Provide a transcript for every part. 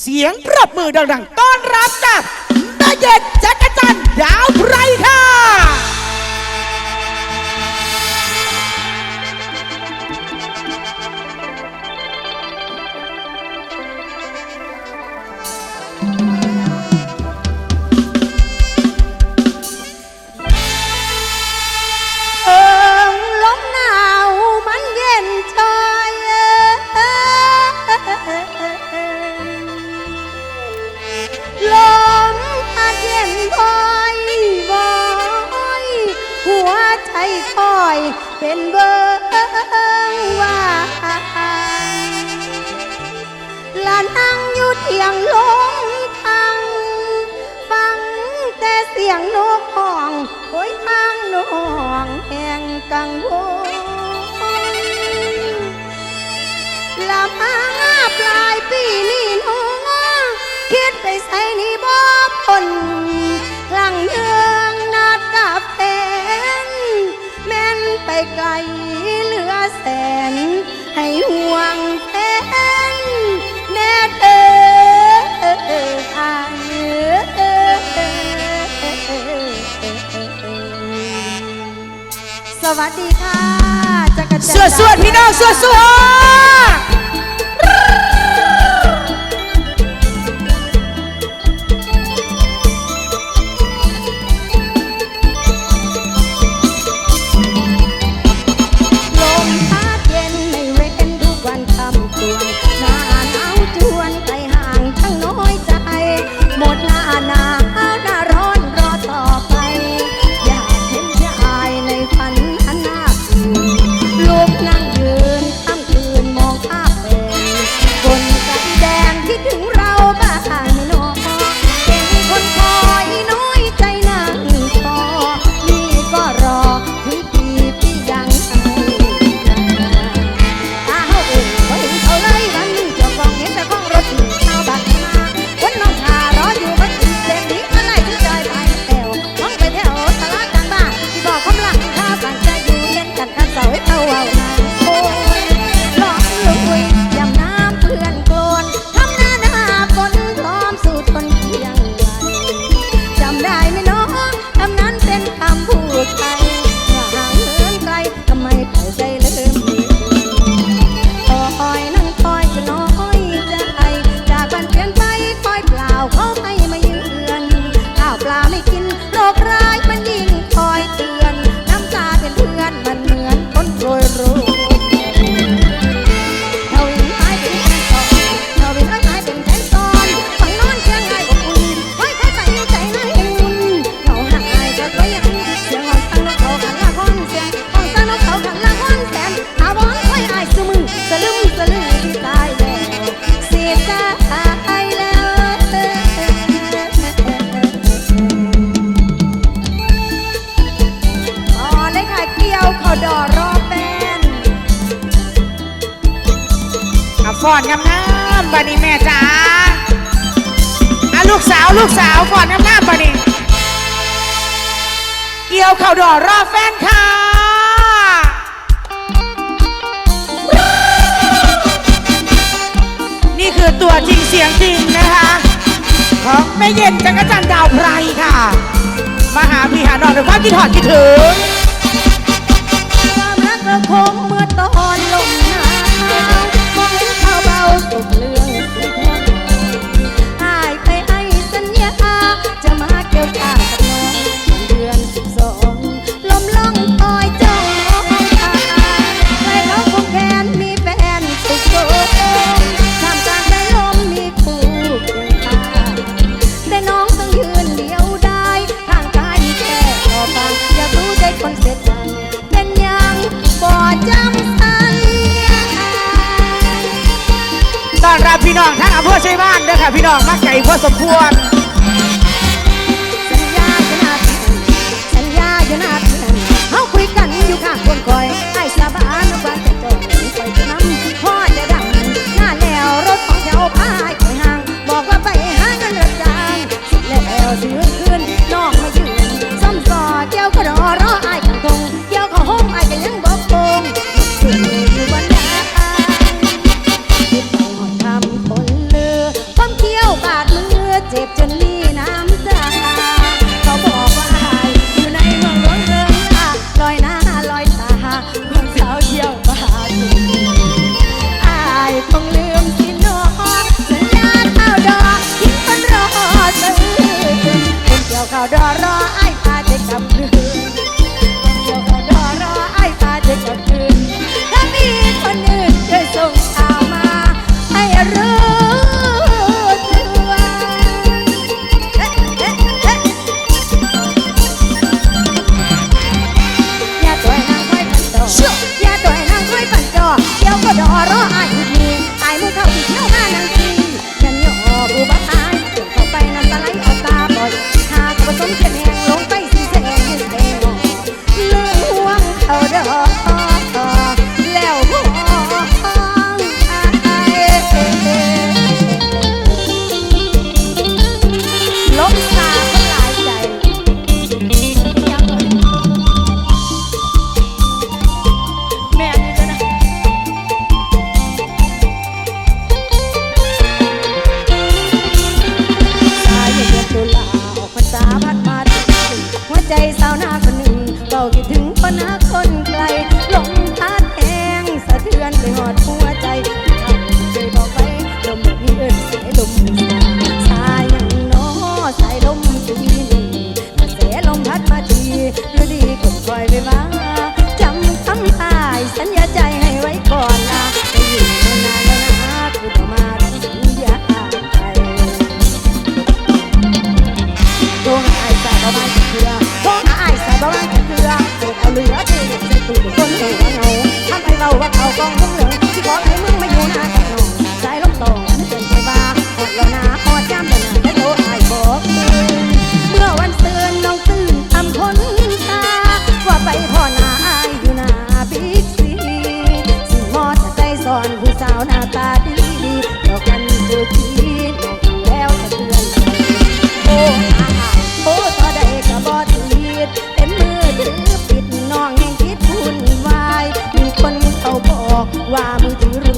เสียงปรบมือดังๆ ต้อนรับกับตาเย็นจักรจันดาวไพรค่ะ นเบิ้งว่าละนั่งอยู่เทียงลงทังฟังแต่เสียงนกห้องโอยทางนองแห่งกังวลลำมาปลายปีนี้น้องคิดไปใส่นี่บ่พ้น เหลือแสน ให้ห่วงแทนแม่เธอทาสวัสดีค่ะจักรจันทร์ สวดสวดพี่น้องสวดสวด ลูกสาวก่อนน้ำหน้าปะนิเกี่ยวเข่าดอรอแฟนค่ะนี่คือตัวจริงเสียงจริงนะคะ ของแม่เย็นจักรจันดาวไพรค่ะ มหาวิหารนอนด้วยความคิดหอดคิดถึงความรักระคมเมื่อตอนลม พี่น้องมาไก่พอสมควรฉันญาอย่หน้าเพื่นสัญาอย่หน้าเพื่นเฮาคุยกันอยู่ข้างคนคอยไอ้สาบานว่าจะจบคอยจะน้ำพ่อจะดังหน้าแล้วรถของแถวพายคอยห่าง บอกว่าไปหาเงินรัจางสิแล้วซื้อคืนน้อง Elevado. ว่ามือถือ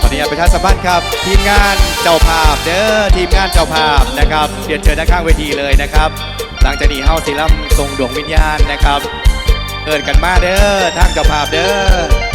ตอนนี้ประชาสัมพันธ์ครับ ทีมงานเจ้าภาพเด้อทีมงานเจ้าภาพนะครับเรียนเชิญด้านข้างเวทีเลยนะครับ หลังจากนี้เฮาศิลัมทรงดวงวิญญาณนะครับเอิดกันมาเด้อทางเจ้าภาพเด้อ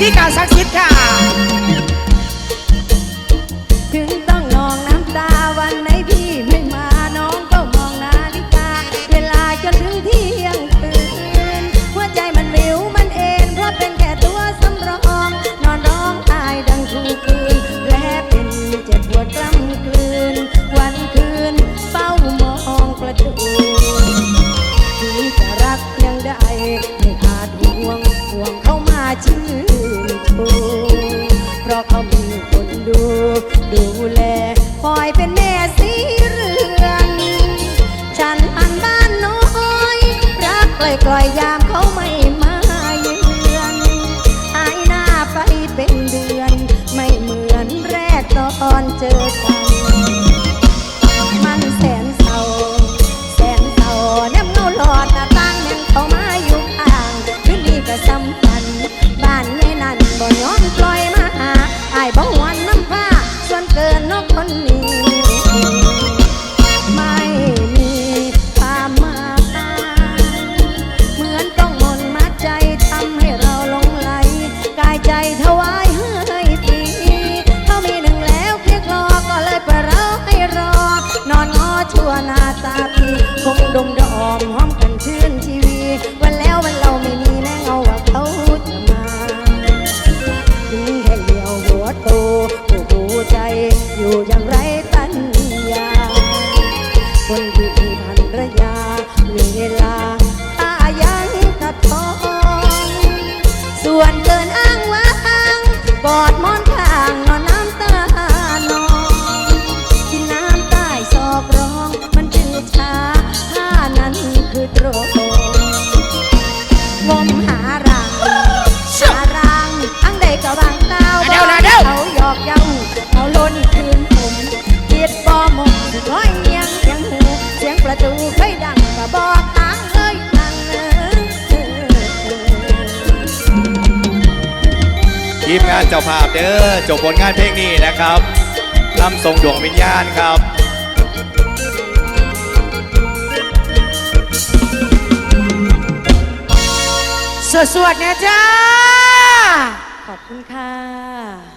ธีการซักซิดค่ะ on to town. ทีมงานเจ้าภาพเด้อจบผลงานเพลงนี้นะครับนำส่งดวงวิญญาณครับสวดๆนะจ้า ขอบคุณค่ะ